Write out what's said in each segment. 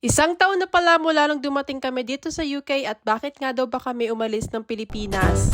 Isang taon na pala mula nung dumating kami dito sa UK at bakit nga daw ba kami umalis ng Pilipinas?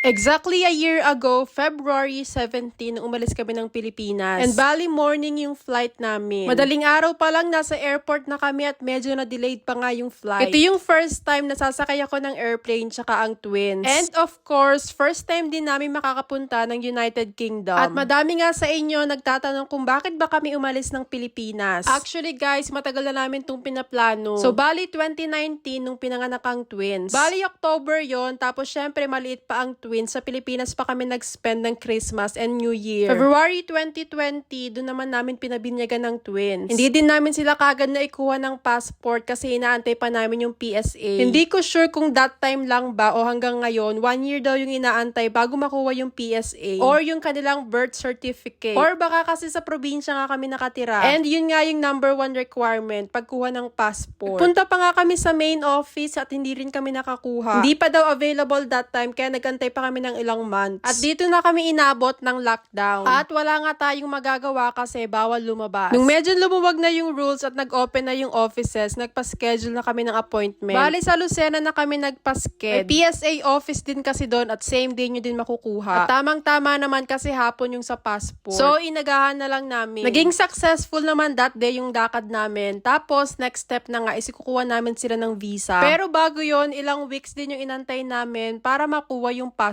Exactly a year ago, February 17, nung umalis kami ng Pilipinas. And bali morning yung flight namin. Madaling araw pa lang nasa airport na kami at medyo na delayed pa nga yung flight. Ito yung first time na sasakay ako ng airplane tsaka ang twins. And of course, first time din namin makakapunta ng United Kingdom. At madami nga sa inyo nagtatanong kung bakit ba kami umalis ng Pilipinas. Actually guys, matagal na namin itong pinaplano. So bali 2019 nung pinanganak ang twins. Bali October yon tapos syempre maliit pa ang twins. Sa Pilipinas pa kami nag-spend ng Christmas and New Year. February 2020, doon naman namin pinabinyagan ng twins. Hindi din namin sila kagad na ikuha ng passport kasi inaantay pa namin yung PSA. Hindi ko sure kung that time lang ba o hanggang ngayon, one year daw yung inaantay bago makuha yung PSA. Or yung kanilang birth certificate. Or baka kasi sa probinsya nga kami nakatira. And yun nga yung number one requirement, pagkuha ng passport. Punta pa nga kami sa main office at hindi rin kami nakakuha. Hindi pa daw available that time kaya nagantay pa kami ng ilang months. At dito na kami inabot ng lockdown. At wala nga tayong magagawa kasi bawal lumabas. Nung medyo lumuwag na yung rules at nag-open na yung offices, nagpa-schedule na kami ng appointment. Bali sa Lucena na kami nagpa-schedule. May PSA office din kasi doon at same day nyo din makukuha. At tamang-tama naman kasi hapon yung sa passport. So, inagahan na lang namin. Naging successful naman that day yung dakad namin. Tapos, next step na nga is kukuha namin sila ng visa. Pero bago yon ilang weeks din yung inantay namin para makuha yung passport.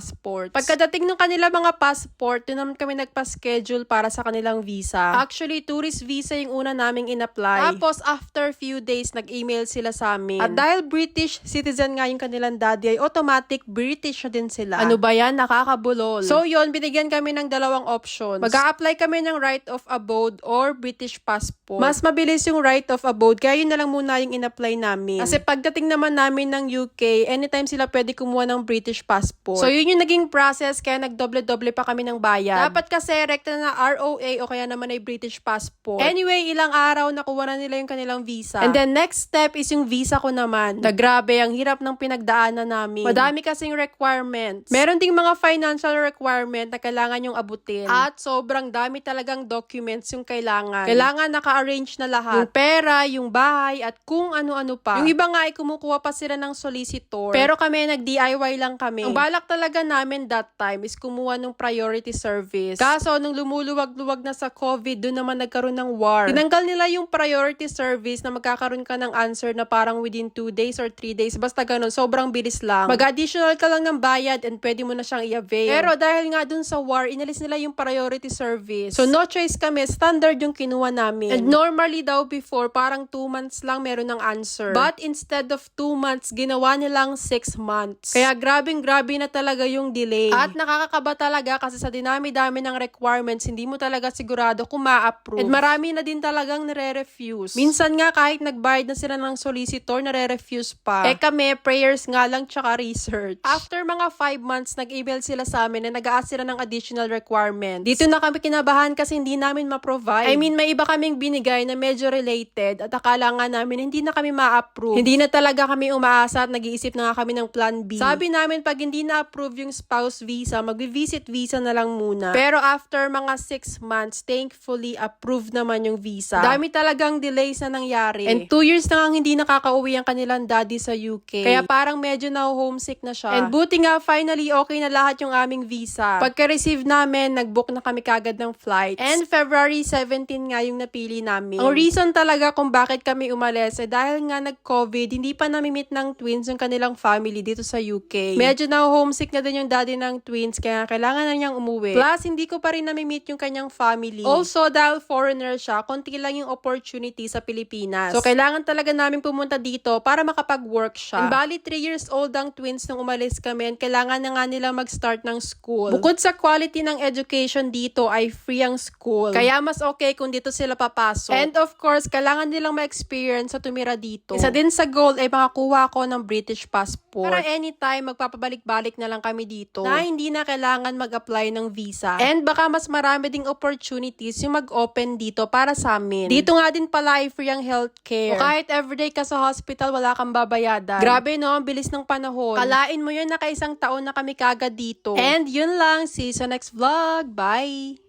Pagkadating ng kanila mga passport, doon naman kami nagpa-schedule para sa kanilang visa. Actually, tourist visa yung una naming in-apply. Tapos, after few days, nag-email sila sa amin. At dahil British citizen nga yung kanilang daddy, ay automatic British na din sila. Ano ba yan? Nakakabulol. So, yon binigyan kami ng dalawang options. mag apply kami ng right of abode or British passport. Mas mabilis yung right of abode, kaya yun na lang muna yung in-apply namin. Kasi pagdating naman namin ng UK, anytime sila pwede kumuha ng British passport. So, yun yung naging process, kaya nagdoble-doble pa kami ng bayad. Dapat kasi rekta na ROA o kaya naman ay British passport. Anyway, ilang araw nakuha na nila yung kanilang visa. And then next step is yung visa ko naman. Na grabe, ang hirap ng pinagdaanan namin. Madami kasing requirements. Meron ding mga financial requirement na kailangan yung abutin. At sobrang dami talagang documents yung kailangan. Kailangan naka-arrange na lahat. Yung pera, yung bahay, at kung ano-ano pa. Yung iba nga ay kumukuha pa sila ng solicitor. Pero kami, nag-DIY lang kami. Ang balak talaga namin that time is kumuha ng priority service. Kaso, nung lumuluwag-luwag na sa COVID, doon naman nagkaroon ng war. Tinanggal nila yung priority service na magkakaroon ka ng answer na parang within 2 days or 3 days. Basta ganun, sobrang bilis lang. Mag-additional ka lang ng bayad and pwede mo na siyang i-avail. Pero dahil nga dun sa war, inalis nila yung priority service. So, no choice kami. Standard yung kinuha namin. And normally daw before, parang 2 months lang meron ng answer. But instead of 2 months, ginawa nilang 6 months. Kaya grabing grabe na talaga yung delay. At nakakakaba talaga kasi sa dinami-dami ng requirements, hindi mo talaga sigurado kung ma-approve. And marami na din talagang nare-refuse. Minsan nga kahit nagbayad na sila ng solicitor, nare-refuse pa. Eh kami, prayers nga lang tsaka research. After mga 5 months, nag-email sila sa amin na nag-aas sila ng additional requirements. Dito na kami kinabahan kasi hindi namin ma-provide. I mean, may iba kaming binigay na medyo related at akala nga namin hindi na kami ma-approve. Hindi na talaga kami umaasa at nag-iisip na nga kami ng plan B. Sabi namin pag hindi na-approve yung spouse visa, mag-visit visa na lang muna. Pero after mga 6 months, thankfully approved naman yung visa. Dami talagang delays na nangyari. And 2 years na nga hindi nakakauwi ang kanilang daddy sa UK. Kaya parang medyo na homesick na siya. And buti nga finally okay na lahat yung aming visa. Pagka-receive namin, nag-book na kami kagad ng flight. And February 17 nga yung napili namin. Ang reason talaga kung bakit kami umalis eh dahil nga nag-COVID, hindi pa namimit ng twins yung kanilang family dito sa UK. Medyo na homesick na din yung daddy ng twins kaya kailangan na niyang umuwi. Plus, hindi ko pa rin namimit yung kanyang family. Also, dahil foreigner siya, konti lang yung opportunity sa Pilipinas. So, kailangan talaga namin pumunta dito para makapag-work siya. And bali, 3 years old ang twins nung umalis kami and kailangan na nga nila mag-start ng school. Bukod sa quality ng education dito ay free ang school. Kaya mas okay kung dito sila papasok. And of course, kailangan nilang ma-experience sa tumira dito. Isa din sa goal ay makakuha ko ng British passport. Para anytime, magpapabalik-balik na lang kami dito na hindi na kailangan mag-apply ng visa. And baka mas marami ding opportunities yung mag-open dito para sa amin. Dito nga din pala ay free ang healthcare. O kahit everyday ka sa hospital, wala kang babayadan. Grabe no, ang bilis ng panahon. Kalain mo yun, naka isang taon na kami kagad dito. And yun lang, see you sa next vlog. Bye!